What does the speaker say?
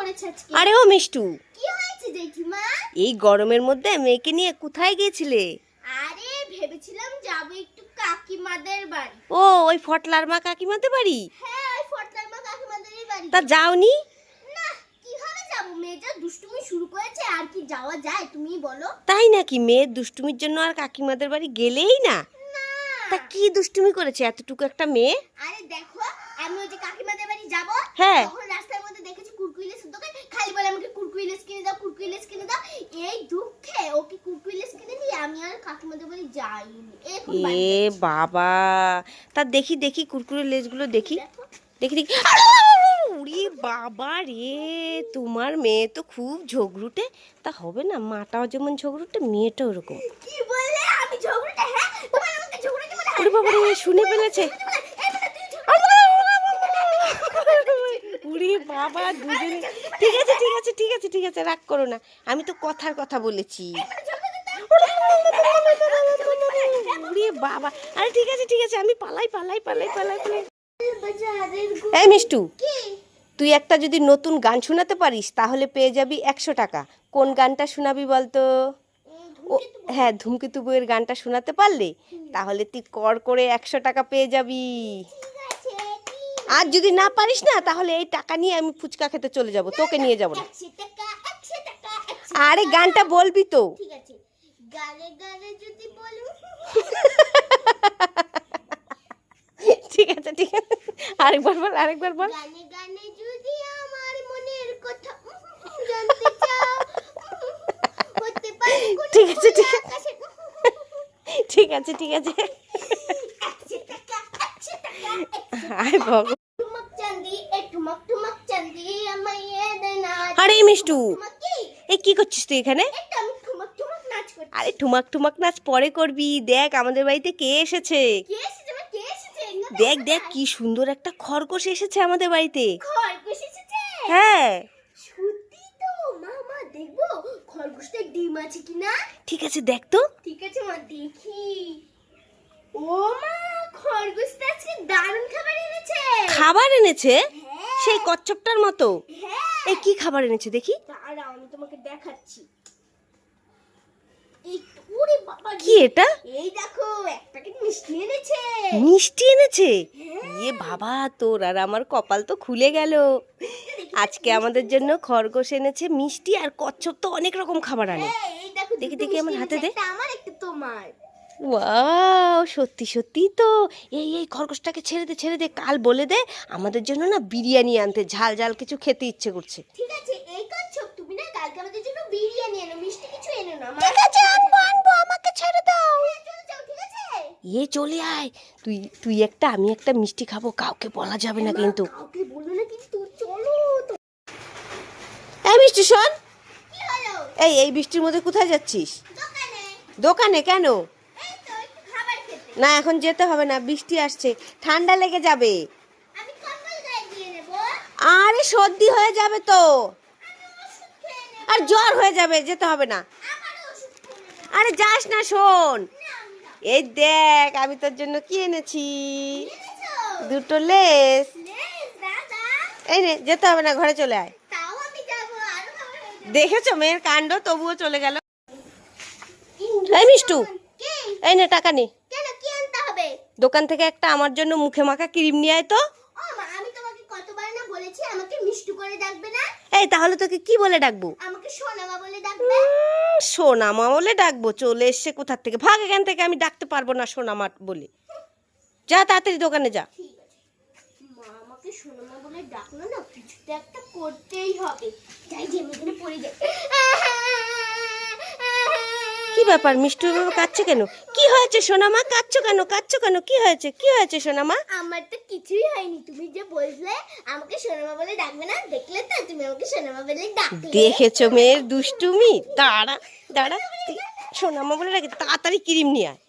পড়েছে আজকে? আরে ও মিষ্টু। কি হয়েছে জেঠিমা? এই গরমের মধ্যে মেয়েকে নিয়ে কোথায় গিয়েছিলে? আরে ভেবেছিলাম যাব একটু কাকিমাদের বাড়ি। ও ওই ফটলার মা কাকিমাদের বাড়ি? হ্যাঁ ওই ফটলার মা কাকিমাদেরই বাড়ি। তা যাওনি? না কীভাবে যাব? মেয়েটা দুষ্টুমি শুরু করেছে আর কি যাওয়া যায় তুমি বলো। তাই নাকি? মেয়ে দুষ্টুমির জন্য আর কাকিমাদের বাড়ি গেলেই না? তা কি দুষ্টুমি করেছে এতটুকু একটা মেয়ে? আরে দেখো আমি ওই যে কাকিমাদের বাড়ি যাব হ্যাঁ। তখন দেখেছি কুরকুইলেস দোকান খালি বলে আমাকে কুরকুইলেস কিনে দাও কুরকুইলেস কিনে দাও। এই দুঃখে ওকে কুরকুইলেস কিনে দিয়ে আমি আর কাকিমাদের যাইনি। এ বাবা তা দেখি দেখি কুরকুরে লেজগুলো দেখি। দেখি। দেখি উড়ি বাবা রে তোমার মেয়ে তো খুব ঝগড়ুটে। তা হবে না মাটাও যেমন ঝগড়ুটে মেয়েটাও ওরকম। কি বললে? আমি ঝগড়াটা হ্যাঁ? তোমার আমাকে বাবা রে শুনে ফেলেছে এই মানে তুই ঝগড়া উড়ি বাবা দুজনে ঠিক আছে ঠিক আছে ঠিক আছে ঠিক আছে রাগ করো না আমি তো কথার কথা বলেছি উড়ি বাবা আরে ঠিক আছে ঠিক আছে আমি পালাই পালাই পালাই পালাই পালাই এই মিষ্টু তুই একটা যদি নতুন গান শোনাতে পারিস তাহলে পেয়ে যাবি একশো টাকা কোন গানটা শোনাবি বলতো ও হ্যাঁ ধূমকেতু বইয়ের গানটা শোনাতে পারলে তাহলে তুই কর করে একশো টাকা পেয়ে যাবি আর যদি না পারিস না তাহলে এই টাকা নিয়ে আমি ফুচকা খেতে চলে যাব তোকে নিয়ে যাব না। আরে গানটা বলবি তো। ঠিক আছে। গানে গানে যদি বলু। ঠিক আছে ঠিক আছে। আরেকবার বল আরেকবার বল। গানে গানে যদি আমার মনের কথা জানতে চাও। হতে পারে ঠিক আছে, ঠিক আছে। ঠিক আছে ঠিক আছে। একশো টাকা একশো টাকা একশো আয় ভগ টুমক চাঁদি এ টুমক টুমক চাঁদি আমায় এ দে না আরে মিষ্টু টুমক কি করছিস তুই এখানে? আরে ঠুমাক ঠুমাক নাচ পরে করবি। দেখ আমাদের বাড়িতে কে এসেছে? দেখ দেখ কি সুন্দর একটা খরগোশ এসেছে আমাদের বাড়িতে। হ্যাঁ। খরগোশটার ডিম আছে কিনা ঠিক আছে দেখ তো। ঠিক আছে মা দেখি ও মা খরগোশটা আজকে দারুণ খাবার এনেছে। খাবার এনেছে? সেই কচ্ছপটার মতো। হ্যাঁ। এই কি খাবার এনেছে দেখি? আমি তোমাকে দেখাচ্ছি। কি এটা? এই দেখো এক প্যাকেট মিষ্টি এনেছে। মিষ্টি এনেছে? ইয়ে বাবা তোর আর আমার কপাল তো খুলে গেল। আজকে আমাদের জন্য খরগোশ এনেছে মিষ্টি আর কচ্ছপ তো অনেক রকম খাবার আনে। হ্যাঁ, দেখো দেখি, দেখি, আমার হাতে এনেছে, দে। আমার একটা তোমার। ওয়াও সত্যি সত্যি তো। এই এই খরগোশটাকে ছেড়ে দে ছেড়ে দে কাল বলে দে আমাদের জন্য না বিরিয়ানি আনতে ঝাল ঝাল কিছু খেতে ইচ্ছে করছে। ঠিক আছে এই কচ্ছপ তুমি না কালকে আমাদের জন্য বিরিয়ানি এনো মিষ্টি কিছু এনো না ঠিক আছে আনব আনব আমাকে ছেড়ে দাও। চলে যাও ঠিক আছে? এ চলে আয়। তুই তুই একটা আমি একটা মিষ্টি খাব কাউকে বলা যাবে না কিন্তু। কাউকে বলো না কিন্তু চলো তো। এই মিষ্টি শোন। কি হলো? এই এই বৃষ্টির মধ্যে কোথায় যাচ্ছিস? দোকানে। দোকানে কেন এই তো একটু খাবার খেতে না এখন যেতে হবে না বৃষ্টি আসছে। ঠান্ডা লেগে যাবে। আরে সর্দি হয়ে যাবে তো। আর জ্বর হয়ে যাবে যেতে হবে না। আরে যাস না শোন। এই দেখ আমি তোর জন্য কি এনেছি? দুটো লেস। এই নে যেতে হবে না ঘরে চলে আয়। দেখেছ মেয়ের কাণ্ড? তবুও চলে গেল। এই মিষ্টু এই নে টাকা নে। কেন কি আনতে হবে দোকান থেকে একটা আমার জন্য মুখে মাখা ক্রিম নিয়ে আয় তো। আমি তোমাকে কতবার না বলেছি আমাকে মিষ্টি করে ডাকবে না? এই তাহলে তোকে কি বলে ডাকবো? আমাকে সোনামা বলে ডাকবে। সোনামা বলে ডাকবো চলে এসছে কোথার থেকে? ভাগ এখান থেকে আমি ডাকতে পারব না সোনামা বলে। যা তাড়াতাড়ি দোকানে যা। আমাকে সোনামা বলে ডাকলো না কিছুতে একটা করতেই হবে। যাই যে আমি পড়ে যাই। কি ব্যাপার? মিষ্টি বাবা কাঁদছো কেন? কি হয়েছে সোনা মা? কাচ্ছ কেন? কাচ্ছ কেন? কি হয়েছে? কি হয়েছে সোনা মা? আমার তো কিছুই হয়নি। তুমি যে বললে আমাকে সোনামা বলে ডাকবে না? দেখলে তো তুমি আমাকে সোনামা বলে ডাকলে দেখেছ মেয়ের দুষ্টুমি? দাঁড়া দাঁড়া। সোনা সোনামা বলে ডাকে তাড়াতাড়ি ক্রিম নিয়ে আয়।